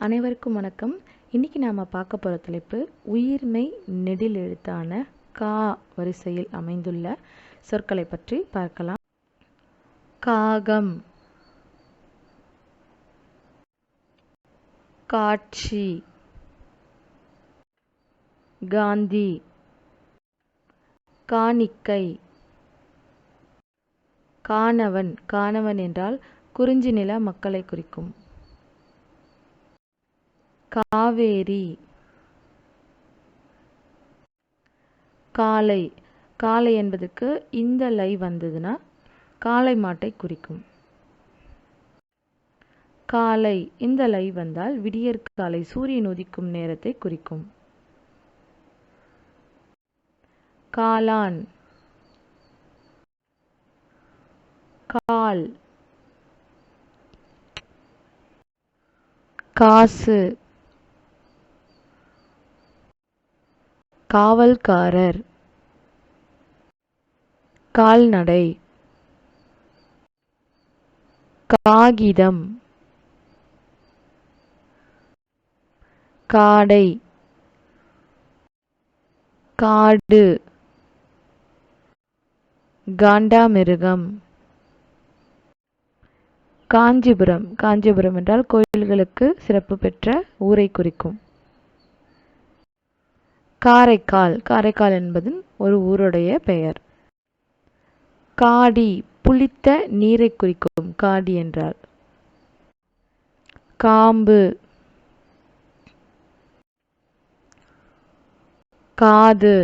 அனைவருக்கும் வணக்கம். இன்னைக்கு நாம் பார்க்க போகிற தலைப்பு உயிர்மை நெடில் எழுத்தான கா வரிசையில் அமைந்துள்ள சொற்களை பற்றி பார்க்கலாம். காகம். காட்சி. காந்தி. காணிக்கை. காணவன். காணவன் என்றால் குறிஞ்சி நில மக்களை குறிக்கும். காவேரி. காளை காளை என்பதற்கு இந்த லை வந்ததுன்னா காளை மாட்டை குறிக்கும். காலை. இந்த லை வந்தால் விடியற் காலை சூரியன் உதிக்கும் நேரத்தை குறிக்கும். காளான். கால். காசு. காவல்காரர். கால்நடை. காகிதம். காடை. காடு. காண்டாமிருகம். காஞ்சிபுரம். காஞ்சிபுரம் என்றால் கோயில்களுக்கு சிறப்பு பெற்ற ஊரை குறிக்கும். காரைக்கால். காரைக்கால் என்பது ஒரு ஊருடைய பெயர். காடி புளித்த நீரை குறிக்கும் காடி என்றால்? காம்பு. காது.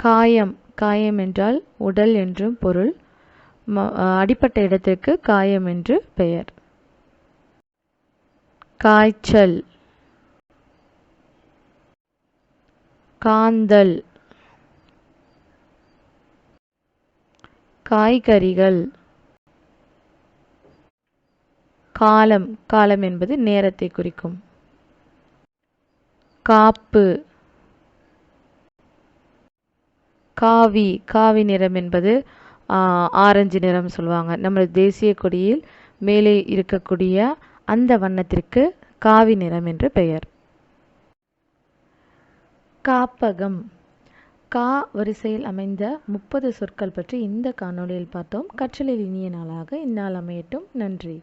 காயம். காயம் என்றால் உடல் என்றும் பொருள். அடிப்பட்ட இடத்திற்கு காயம் என்று பெயர். காய்ச்சல். காந்தல். காய்கறிகள். காலம். காலம் என்பது நேரத்தை குறிக்கும். காப்பு. காவி. காவி நிறம் என்பது ஆரஞ்சு நிறம் சொல்லுவாங்க. நம்ம தேசிய கொடியில் மேலே இருக்கக்கூடிய அந்த வண்ணத்திற்கு காவி நிறம் என்று பெயர். காப்பகம். கா வரிசையில் அமைந்த முப்பது சொற்கள் பற்றி இந்த காணொளியில் பார்த்தோம். கற்றலில் இனிய நாளாக இந்நாள் அமையட்டும். நன்றி.